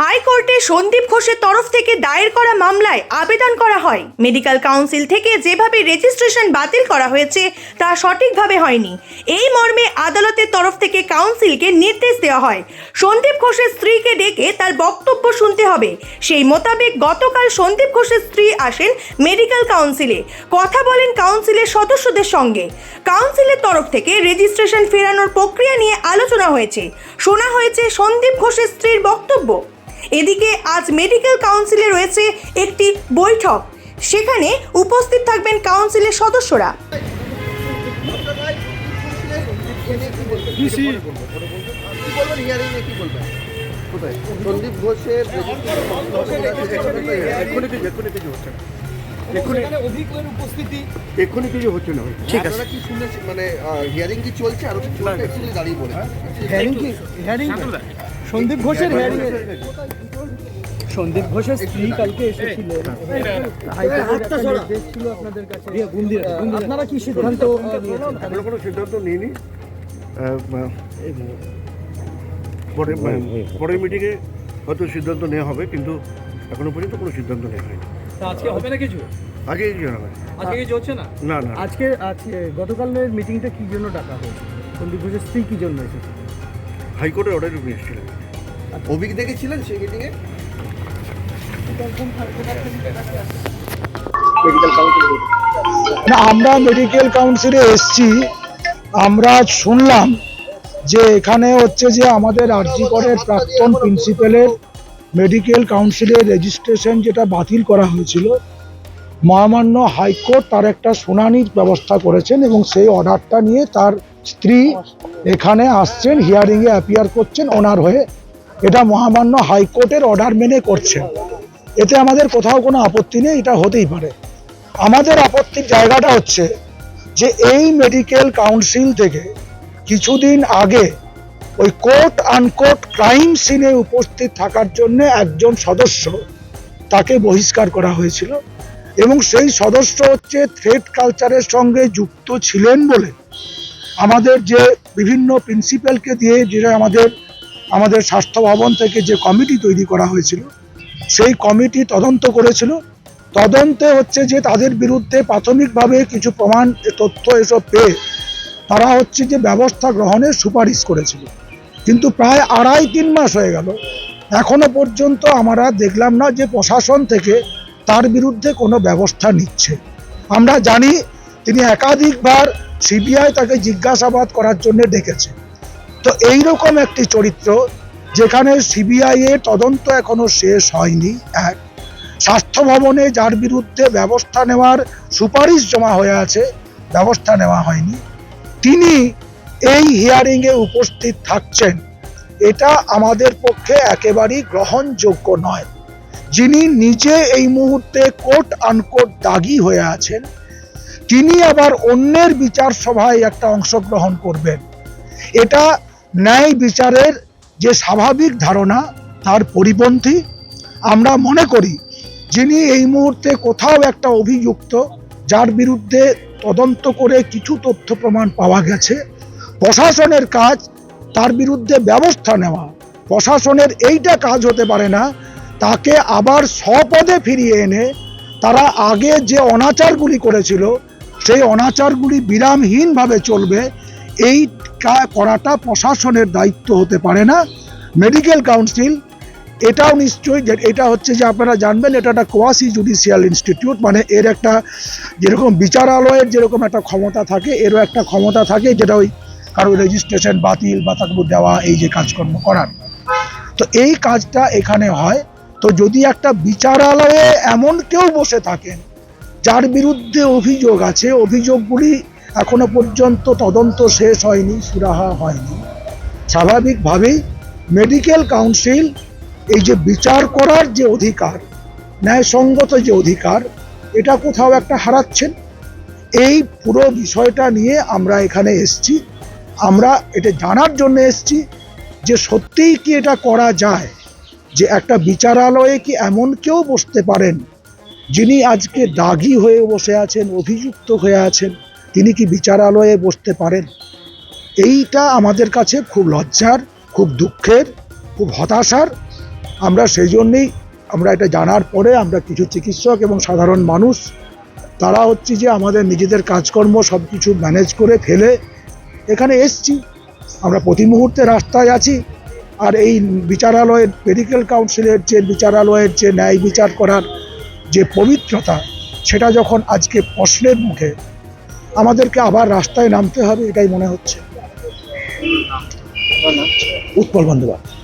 হাইকোর্টে সন্দীপ ঘোষের তরফ থেকে দায়ের করা মামলায় আবেদন করা হয়। মেডিকেল কাউন্সিল থেকে যেভাবে রেজিস্ট্রেশন বাতিল করা হয়েছে, তা সঠিকভাবে হয়নি। এই মর্মে আদালতের তরফ থেকে কাউন্সিলকে নির্দেশ দেওয়া হয়। সন্দীপ ঘোষের স্ত্রীকে ডেকে তার বক্তব্য শুনতে হবে। সেই মোতাবেক গতকাল সন্দীপ ঘোষের স্ত্রী আসেন মেডিকেল কাউন্সিলে। কথা বলেন কাউন্সিলের সদস্যদের সঙ্গে। কাউন্সিলের তরফ থেকে রেজিস্ট্রেশন ফেরানোর প্রক্রিয়া নিয়ে আলোচনা হয়েছে। শোনা হয়েছে সন্দীপ ঘোষের স্ত্রীর বক্তব্য। এদিকে আজ মেডিকেল কাউন্সিলে রয়েছে একটি বৈঠক। সেখানে উপস্থিত থাকবেন কাউন্সিলের সদস্যরা। হিয়ারিং কি সন্দীপ ঘোষের এক্ষুনি কিছু হচ্ছে না। ঠিক আছে। কি মানে হিয়ারিং কি চলছে? আরও দাঁড়িয়ে বলে হিয়ারিং কি? হিয়ারিং সন্দীপ ঘোষের সন্দীপ ঘোষের স্ত্রী কালকে এসেছিলেন হাইকোর্টের একটা নির্দেশ ছিল আপনাদের কাছে। আপনারা কি সিদ্ধান্ত আমরা কোনো সিদ্ধান্ত নিইনি। পরে পরের মিটিংয়ে হয়তো সিদ্ধান্ত নেওয়া হবে কিন্তু এখনও পর্যন্ত কোনো সিদ্ধান্ত নেওয়া হয়নি। আজকে হবে না কিছু? আগে কিছু হয় আজকে কিছু হচ্ছে না? না না আজকে আজকে গতকালের মিটিংটা কি জন্য ডাকা হয়েছে সন্দীপ ঘোষের স্ত্রী কি জন্য এসেছে? হাইকোর্টের অর্ডার নিয়ে এসেছিলেন। অভিজ্ঞ দেখেছিলেন সেই মিটিং এ? না, আমরা মেডিকেল কাউন্সিলে এসছি। আমরা শুনলাম যে এখানে হচ্ছে যে আমাদের আরজি করের প্রাক্তন প্রিন্সিপালের মেডিকেল কাউন্সিলের রেজিস্ট্রেশন যেটা বাতিল করা হয়েছিল, মহামান্য হাইকোর্ট তার একটা শুনানির ব্যবস্থা করেছেন এবং সেই অর্ডারটা নিয়ে তার স্ত্রী এখানে আসছেন হিয়ারিংয়ে অ্যাপিয়ার করছেন, ওনার হয়ে এটা মহামান্য হাইকোর্টের অর্ডার মেনে করছেন এতে আমাদের কোথাও কোনো আপত্তি নেই, এটা হতেই পারে। আমাদের আপত্তির জায়গাটা হচ্ছে যে এই মেডিকেল কাউন্সিল থেকে কিছুদিন আগে ওই কোর্ট আনকোর্ট ক্রাইম সিনে উপস্থিত থাকার জন্য একজন সদস্য তাকে বহিষ্কার করা হয়েছিল এবং সেই সদস্য হচ্ছে থ্রেড কালচারের সঙ্গে যুক্ত ছিলেন বলে আমাদের যে বিভিন্ন প্রিন্সিপালকে দিয়ে, যেটা আমাদের আমাদের স্বাস্থ্য ভবন থেকে যে কমিটি তৈরি করা হয়েছিল, সেই কমিটি তদন্ত করেছিল। তদন্তে হচ্ছে যে তাদের বিরুদ্ধে প্রাথমিকভাবে কিছু প্রমাণ তথ্য এসব পেয়ে তারা হচ্ছে যে ব্যবস্থা গ্রহণের সুপারিশ করেছিল। কিন্তু প্রায় আড়াই তিন মাস হয়ে গেল। এখনও পর্যন্ত আমরা দেখলাম না যে প্রশাসন থেকে তার বিরুদ্ধে কোনো ব্যবস্থা নিচ্ছে। আমরা জানি তিনি একাধিকবার সিবিআই তাকে জিজ্ঞাসাবাদ করার জন্য ডেকেছে। তো এই রকম একটি চরিত্র যেখানে সিবিআই এর তদন্ত এখনও শেষ হয়নি, এক। স্বাস্থ্য ভবনে যার বিরুদ্ধে ব্যবস্থা নেওয়ার সুপারিশ জমা হয়ে আছে, ব্যবস্থা নেওয়া হয়নি। তিনি এই হিয়ারিংয়ে উপস্থিত থাকছেন। এটা আমাদের পক্ষে একেবারেই গ্রহণযোগ্য নয়। যিনি নিজে এই মুহূর্তে কোর্ট আনকোট দাগি হয়ে আছেন, তিনি আবার অন্যের বিচার সভায় একটা অংশগ্রহণ করবেন। এটা ন্যায় বিচারের যে স্বাভাবিক ধারণা, তার পরিপন্থী, আমরা মনে করি যিনি এই মুহূর্তে কোথাও একটা অভিযুক্ত, যার বিরুদ্ধে তদন্ত করে কিছু তথ্য প্রমাণ পাওয়া গেছে, প্রশাসনের কাজ, তার বিরুদ্ধে ব্যবস্থা নেওয়া, প্রশাসনের এইটা কাজ হতে পারে না, তাকে আবার স্বপদে ফিরিয়ে এনে তারা আগে যে অনাচারগুলি করেছিল, সেই অনাচারগুলি বিরামহীনভাবে চলবে, এই করাটা প্রশাসনের দায়িত্ব হতে পারে না। মেডিকেল কাউন্সিল এটাও নিশ্চয়ই যে, এটা হচ্ছে যে আপনারা জানবেন, এটা একটা কোয়াসি জুডিশিয়াল ইনস্টিটিউট মানে এর একটা যেরকম বিচারালয়ের যেরকম একটা ক্ষমতা থাকে, এরও একটা ক্ষমতা থাকে যেটা ওই কারও রেজিস্ট্রেশন বাতিল বা তাকে দেওয়া, এই যে কাজকর্ম করার। তো এই কাজটা এখানে হয়। তো যদি একটা বিচারালয়ে এমন কেউ বসে থাকেন, যার বিরুদ্ধে অভিযোগ আছে, অভিযোগগুলি এখনও পর্যন্ত তদন্ত শেষ হয়নি, সুরাহা হয়নি। স্বাভাবিকভাবেই মেডিকেল কাউন্সিল এই যে বিচার করার যে অধিকার, ন্যায়সঙ্গত যে অধিকার, এটা কোথাও একটা হারাচ্ছেন। এই পুরো বিষয়টা নিয়ে আমরা এখানে এসছি। আমরা এটা জানার জন্য এসছি যে সত্যিই কি এটা করা যায়, যে একটা বিচারালয়ে কি এমন কেউ বসতে পারেন যিনি আজকে দাগি হয়ে বসে আছেন, অভিযুক্ত হয়ে আছেন। তিনি কি বিচারালয়ে বসতে পারেন? এইটা আমাদের কাছে খুব লজ্জার, খুব দুঃখের, খুব হতাশার। আমরা সেই জন্যেই আমরা এটা জানার পরে আমরা কিছু চিকিৎসক এবং সাধারণ মানুষ, তারা হচ্ছে যে আমাদের নিজেদের কাজকর্ম সব কিছু ম্যানেজ করে ফেলে এখানে এসছি। আমরা প্রতি মুহূর্তে রাস্তায় আছি আর এই বিচারালয়ের মেডিকেল কাউন্সিলের যে বিচারালয়ের যে ন্যায় বিচার করার যে পবিত্রতা, সেটা যখন আজকে প্রশ্নের মুখে আমাদেরকে আবার রাস্তায় নামতে হবে এটাই মনে হচ্ছে। উৎপল বন্দ্যোপাধ্যায়।